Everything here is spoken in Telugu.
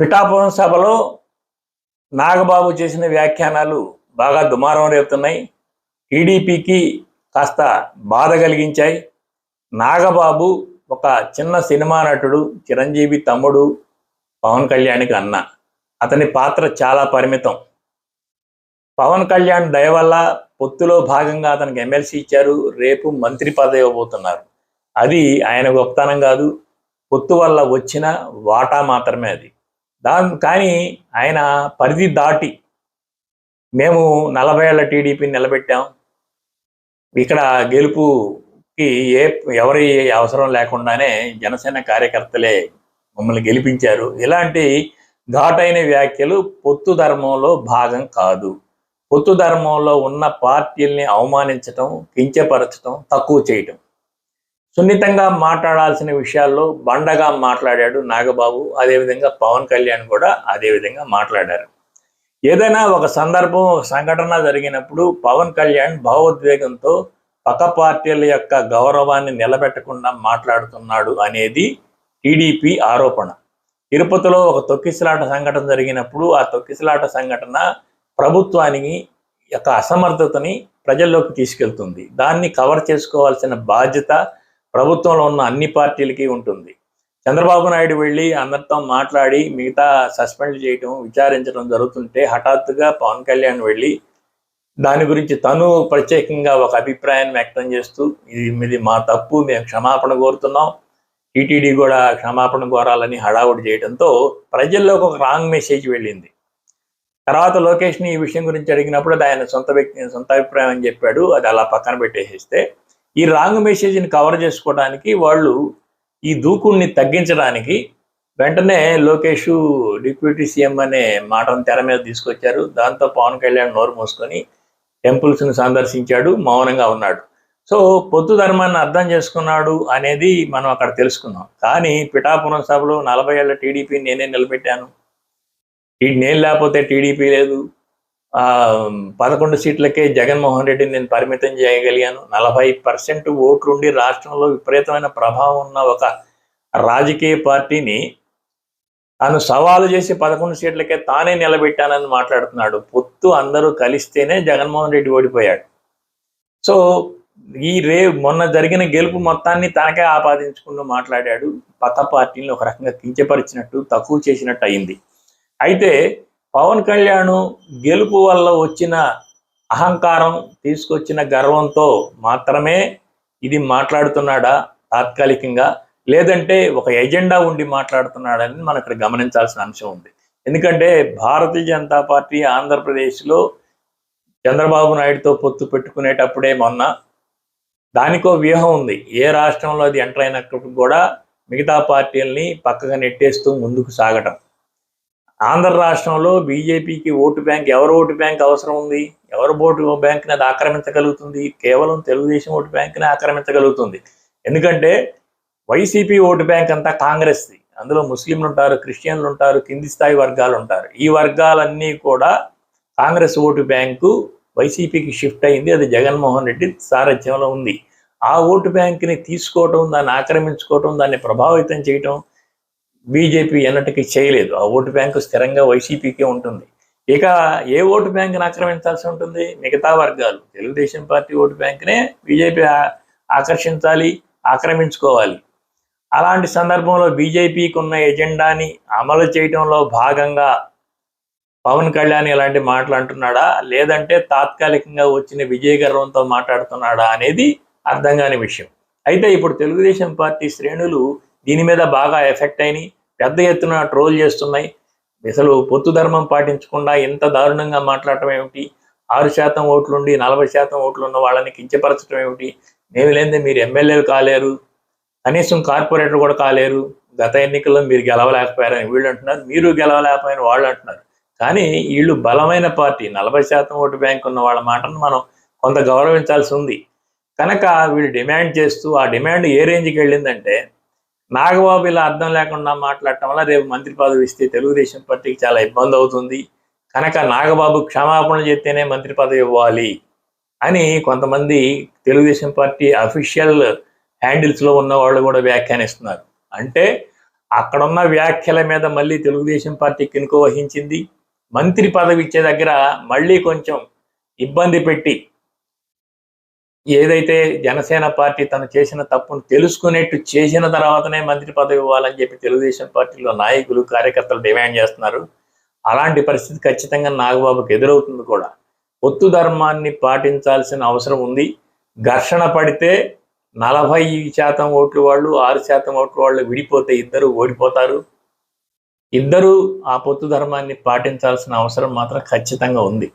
పిఠాపురం సభలో నాగబాబు చేసిన వ్యాఖ్యానాలు బాగా దుమారం రేపుతున్నాయి. టీడీపీకి కాస్త బాధ కలిగించాయి. నాగబాబు ఒక చిన్న సినిమా నటుడు చిరంజీవి తమ్ముడు పవన్ కళ్యాణ్కి అన్న. అతని పాత్ర చాలా పరిమితం. పవన్ కళ్యాణ్ దయ వల్ల పొత్తులో భాగంగా అతనికి ఎమ్మెల్సీ ఇచ్చారు. రేపు మంత్రి పదవి ఇవ్వబోతున్నారు. అది ఆయన గొప్పతనం కాదు. పొత్తు వల్ల వచ్చిన వాటా మాత్రమే అది. దాని కానీ ఆయన పరిధి దాటి మేము నలభై ఏళ్ళ టీడీపీని నిలబెట్టాం. ఇక్కడ గెలుపుకి ఏ ఎవరి అవసరం లేకుండానే జనసేన కార్యకర్తలే మమ్మల్ని గెలిపించారు. ఇలాంటి ఘాటైన వ్యాఖ్యలు పొత్తు ధర్మంలో భాగం కాదు. పొత్తు ధర్మంలో ఉన్న పార్టీల్ని అవమానించటం కించపరచటం తక్కువ చేయటం. సున్నితంగా మాట్లాడాల్సిన విషయాల్లో బండగా మాట్లాడాడు నాగబాబు అదేవిధంగా పవన్ కళ్యాణ్ కూడా అదేవిధంగా మాట్లాడారు. ఏదైనా ఒక సందర్భం ఒక సంఘటన జరిగినప్పుడు పవన్ కళ్యాణ్ భావోద్వేగంతో పక్క పార్టీల యొక్క గౌరవాన్ని నిలబెట్టకుండా మాట్లాడుతున్నాడు అనేది టీడీపీ ఆరోపణ. తిరుపతిలో ఒక తొక్కిసలాట సంఘటన జరిగినప్పుడు ఆ తొక్కిసలాట సంఘటన ప్రభుత్వానికి యొక్క అసమర్థతని ప్రజల్లోకి తీసుకెళ్తుంది. దాన్ని కవర్ చేసుకోవాల్సిన బాధ్యత ప్రభుత్వంలో ఉన్న అన్ని పార్టీలకి ఉంటుంది. చంద్రబాబు నాయుడు వెళ్ళి అందరితో మాట్లాడి మిగతా సస్పెండ్ చేయటం విచారించడం జరుగుతుంటే హఠాత్తుగా పవన్ కళ్యాణ్ వెళ్ళి దాని గురించి తను ప్రత్యేకంగా ఒక అభిప్రాయాన్ని వ్యక్తం చేస్తూ ఇది ఇది మా తప్పు మేము క్షమాపణ కోరుతున్నాం టీటీడీ కూడా క్షమాపణ కోరాలని హడావుడి చేయడంతో ప్రజల్లోకి ఒక రాంగ్ మెసేజ్ వెళ్ళింది. తర్వాత లోకేష్ని ఈ విషయం గురించి అడిగినప్పుడు ఆయన సొంత వ్యక్తి సొంత అభిప్రాయం అని చెప్పాడు అది అలా పక్కన పెట్టేసేస్తే ఈ రాంగ్ మెసేజ్ని కవర్ చేసుకోవడానికి వాళ్ళు ఈ దూకుడిని తగ్గించడానికి వెంటనే లోకేష్ డిప్యూటీ సీఎం అనే మాటను తెర మీద తీసుకొచ్చారు. దాంతో పవన్ కళ్యాణ్ నోరు మూసుకొని టెంపుల్స్ని సందర్శించాడు మౌనంగా ఉన్నాడు. సో పొత్తు ధర్మాన్ని అర్థం చేసుకున్నాడు అనేది మనం అక్కడ తెలుసుకున్నాం. కానీ పిఠాపురం సభలో నలభై ఏళ్ళ టీడీపీ నేనే నిలబెట్టాను. ఈ- నేను లేకపోతే టీడీపీ లేదు. పదకొండు సీట్లకే జగన్మోహన్ రెడ్డిని నేను పరిమితం చేయగలిగాను. నలభై పర్సెంట్ ఓట్లుండి రాష్ట్రంలో విపరీతమైన ప్రభావం ఉన్న ఒక రాజకీయ పార్టీని తాను సవాలు చేసి పదకొండు సీట్లకే తానే నిలబెట్టానని మాట్లాడుతున్నాడు. పొత్తు అందరూ కలిస్తేనే జగన్మోహన్ రెడ్డి ఓడిపోయాడు. సో ఈ రే మొన్న జరిగిన గెలుపు మొత్తాన్ని తనకే ఆపాదించుకుంటూ మాట్లాడాడు. పత పార్టీని ఒక రకంగా కించపరిచినట్టు తక్కువ చేసినట్టు అయింది. అయితే పవన్ కళ్యాణ్ గెలుపు వల్ల వచ్చిన అహంకారం తీసుకొచ్చిన గర్వంతో మాత్రమే ఇది మాట్లాడుతున్నాడా తాత్కాలికంగా? లేదంటే ఒక ఎజెండా ఉండి మాట్లాడుతున్నాడని మనం ఇక్కడ గమనించాల్సిన అంశం ఉంది. ఎందుకంటే భారతీయ జనతా పార్టీ ఆంధ్రప్రదేశ్లో చంద్రబాబు నాయుడుతో పొత్తు పెట్టుకునేటప్పుడే మొన్న దానికో వ్యూహం ఉంది. ఏ రాష్ట్రంలో అది ఎంటర్ అయినప్పుడు కూడా మిగతా పార్టీలని పక్కగా నెట్టేస్తూ ముందుకు సాగటం. ఆంధ్ర రాష్ట్రంలో బీజేపీకి ఓటు బ్యాంక్ ఎవరు ఓటు బ్యాంక్ అవసరం ఉంది? ఎవరు ఓటు బ్యాంక్ని అది ఆక్రమించగలుగుతుంది? కేవలం తెలుగుదేశం ఓటు బ్యాంక్ని ఆక్రమించగలుగుతుంది. ఎందుకంటే వైసీపీ ఓటు బ్యాంక్ అంతా కాంగ్రెస్ది. అందులో ముస్లింలు ఉంటారు క్రిస్టియన్లు ఉంటారు కింది స్థాయి వర్గాలు ఉంటారు. ఈ వర్గాలన్నీ కూడా కాంగ్రెస్ ఓటు బ్యాంకు వైసీపీకి షిఫ్ట్ అయింది. అది జగన్మోహన్ రెడ్డి సారథ్యంలో ఉంది. ఆ ఓటు బ్యాంక్ని తీసుకోవటం దాన్ని ఆక్రమించుకోవటం దాన్ని ప్రభావితం చేయటం బీజేపీ ఎన్నటికీ చేయలేదు. ఆ ఓటు బ్యాంకు స్థిరంగా వైసీపీకే ఉంటుంది. ఇక ఏ ఓటు బ్యాంకుని ఆక్రమించాల్సి ఉంటుంది? మిగతా వర్గాలు. తెలుగుదేశం పార్టీ ఓటు బ్యాంకునే బీజేపీ ఆకర్షించాలి ఆక్రమించుకోవాలి. అలాంటి సందర్భంలో బీజేపీకి ఉన్న ఎజెండాని అమలు చేయడంలో భాగంగా పవన్ కళ్యాణ్ ఇలాంటి మాటలు అంటున్నాడా? లేదంటే తాత్కాలికంగా వచ్చిన విజయ గర్వంతో మాట్లాడుతున్నాడా అనేది అర్థం కాని విషయం. అయితే ఇప్పుడు తెలుగుదేశం పార్టీ శ్రేణులు దీని మీద బాగా ఎఫెక్ట్ అయినాయి. పెద్ద ఎత్తున ట్రోల్ చేస్తున్నాయి. అసలు పొత్తు ధర్మం పాటించకుండా ఇంత దారుణంగా మాట్లాడటం ఏమిటి? ఆరు శాతం ఓట్లుండి నలభై శాతం ఓట్లు ఉన్న వాళ్ళని కించపరచడం ఏమిటి? మేము లేదే మీరు ఎమ్మెల్యేలు కాలేరు. కనీసం కార్పొరేటర్ కూడా కాలేరు. గత ఎన్నికల్లో మీరు గెలవలేకపోయారని వీళ్ళు అంటున్నారు. మీరు గెలవలేకపోయిన వాళ్ళు అంటున్నారు. కానీ వీళ్ళు బలమైన పార్టీ. నలభై శాతం ఓటు బ్యాంక్ ఉన్న వాళ్ళ మాటను మనం కొంత గౌరవించాల్సి ఉంది. కనుక వీళ్ళు డిమాండ్ చేస్తూ ఆ డిమాండ్ ఏ రేంజ్కి వెళ్ళిందంటే నాగబాబు ఇలా అర్థం లేకుండా మాట్లాడటం వల్ల రేపు మంత్రి పదవి ఇస్తే తెలుగుదేశం పార్టీకి చాలా ఇబ్బంది అవుతుంది. కనుక నాగబాబు క్షమాపణ చెప్తేనే మంత్రి పదవి ఇవ్వాలి అని కొంతమంది తెలుగుదేశం పార్టీ అఫీషియల్ హ్యాండిల్స్లో ఉన్న వాళ్ళు కూడా వ్యాఖ్యానిస్తున్నారు. అంటే అక్కడున్న వ్యాఖ్యల మీద మళ్ళీ తెలుగుదేశం పార్టీ కినుక వహించింది. మంత్రి పదవి ఇచ్చే దగ్గర మళ్ళీ కొంచెం ఇబ్బంది పెట్టి ఏదైతే జనసేన పార్టీ తను చేసిన తప్పును తెలుసుకునేట్టు చేసిన తర్వాతనే మంత్రి పదవి ఇవ్వాలని చెప్పి తెలుగుదేశం పార్టీలో నాయకులు కార్యకర్తలు డిమాండ్ చేస్తున్నారు. అలాంటి పరిస్థితి ఖచ్చితంగా నాగబాబుకి ఎదురవుతుంది కూడా. పొత్తు ధర్మాన్ని పాటించాల్సిన అవసరం ఉంది. ఘర్షణ పడితే నలభై శాతం ఓట్లు వాళ్ళు ఆరు శాతం ఓట్లు వాళ్ళు విడిపోతే ఇద్దరు ఓడిపోతారు. ఇద్దరూ ఆ పొత్తు ధర్మాన్ని పాటించాల్సిన అవసరం మాత్రం ఖచ్చితంగా ఉంది.